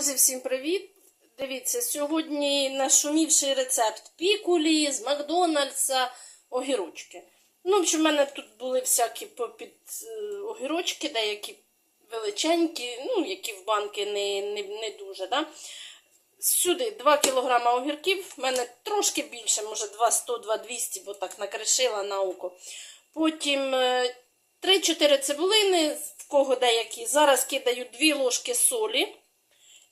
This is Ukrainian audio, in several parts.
Друзі, всім привіт! Дивіться, сьогодні нашумівший рецепт пікулі з Макдональдса, огірочки. Ну, в мене тут були всякі попід е, огірочки, деякі величенькі, ну, які в банки не, не, не дуже. Да? Сюди 2 кг огірків, в мене трошки більше, може 200-200, бо так накришила на око. Потім е, 3-4 цибулини, в кого деякі. Зараз кидаю 2 ложки солі.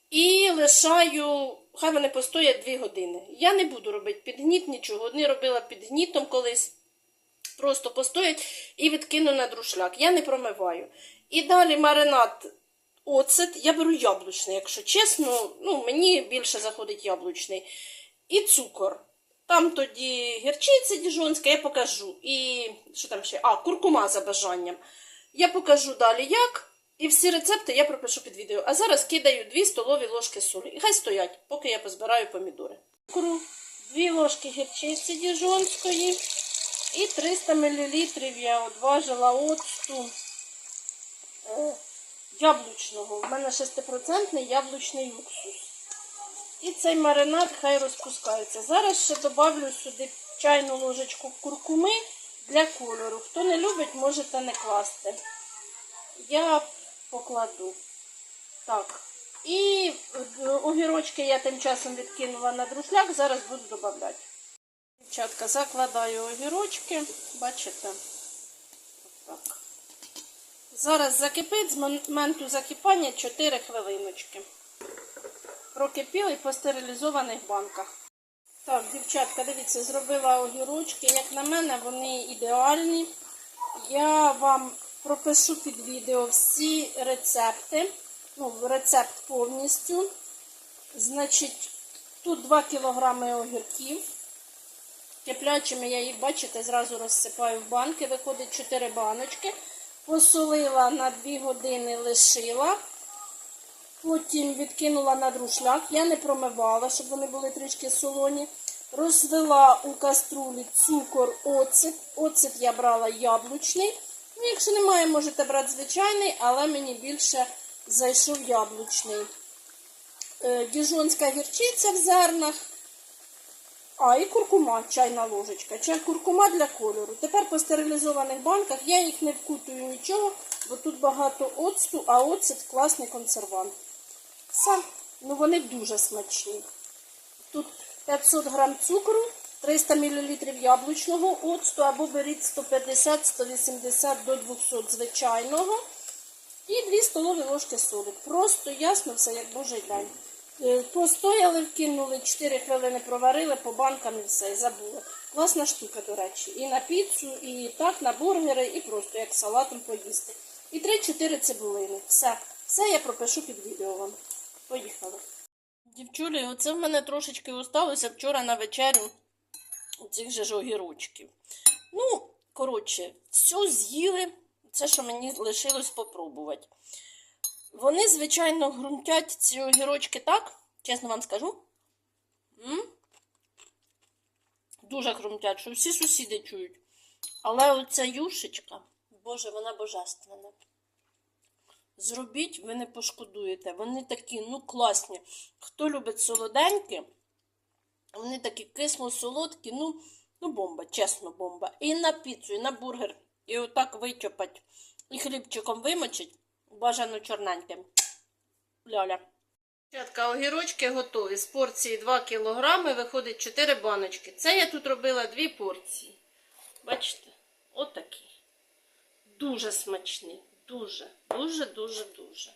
І лишаю, хай вони постоять 2 години. Я не буду робити підгніт, нічого. Одні робила підгнітом колись. Просто постоять і відкину на друшляк. Я не промиваю. І далі маринад оцет. Я беру яблучний, якщо чесно. Ну, мені більше заходить яблучний. І цукор. Там тоді гірчиця діжонська, я покажу. І що там ще? А, куркума за бажанням. Я покажу далі як. І всі рецепти я пропишу під відео. А зараз кидаю 2 столові ложки солі. І хай стоять, поки я позбираю помідори. Цукру, 2 ложки гірчиці діжонської і 300 мл я одважила оцту е, яблучного. У мене 6% яблучний уксус. І цей маринад хай розпускається. Зараз ще добавлю сюди чайну ложечку куркуми для кольору. Хто не любить, можете не класти. Я покладу. Так. І е, огірочки я тим часом відкинула на друшляк, зараз буду додавати. Дівчатка, закладаю огірочки, бачите? Так. Зараз закипить з моменту закипання 4 хвилиночки. Прокипіли по стерилізованих банках. Так, дівчатка, дивіться, зробила огірочки. Як на мене, вони ідеальні. Я вам пропишу під відео всі рецепти. Ну, рецепт повністю. Значить, тут 2 кг огірків. Теплячими я їх, бачите, зразу розсипаю в банки. Виходить 4 баночки. Посолила на 2 години, лишила. Потім відкинула на друшляк. Я не промивала, щоб вони були трішки солоні. Розвела у каструлі цукор, оцет. Оцет я брала яблучний. Ну, якщо немає, можете брати звичайний, але мені більше зайшов яблучний. Е, Діжонська гірчиця в зернах. А, і куркума, чайна ложечка. Чай куркума для кольору. Тепер по стерилізованих банках я їх не вкутую нічого, бо тут багато оцту, а оцет класний консервант. Все. Ну вони дуже смачні. Тут 500 грам цукру, 300 мл яблучного оцту, або беріть 150-180 до 200 звичайного. І 2 столові ложки солі. Просто ясно все, як божий день. Е, Постояли, вкинули, 4 хвилини проварили, по банкам і все, забули. Класна штука, до речі. І на піцу, і так, на бургери, і просто як салатом поїсти. І 3-4 цибулини. Все. Все я пропишу під відео вам. Поїхали. Дівчулі, оце в мене трошечки осталося вчора на вечерю цих же ж огірочків. Ну, коротше, все з'їли. Це, що мені лишилось попробувати. Вони, звичайно, грунтять ці огірочки так, чесно вам скажу. М? Дуже хрумтять, що всі сусіди чують. Але оця юшечка, боже, вона божественна. Зробіть, ви не пошкодуєте. Вони такі, ну, класні. Хто любить солоденькі, вони такі кисло-солодкі, ну, ну, бомба, чесно, бомба. І на піцу, і на бургер. І отак вичопать. І хлібчиком вимочить. Бажано чорненьким. Ляля. Дівчатка, огірочки готові. З порції 2 кг виходить 4 баночки. Це я тут робила 2 порції. Бачите? Отакі. Дуже смачні. Дуже, дуже, дуже, дуже.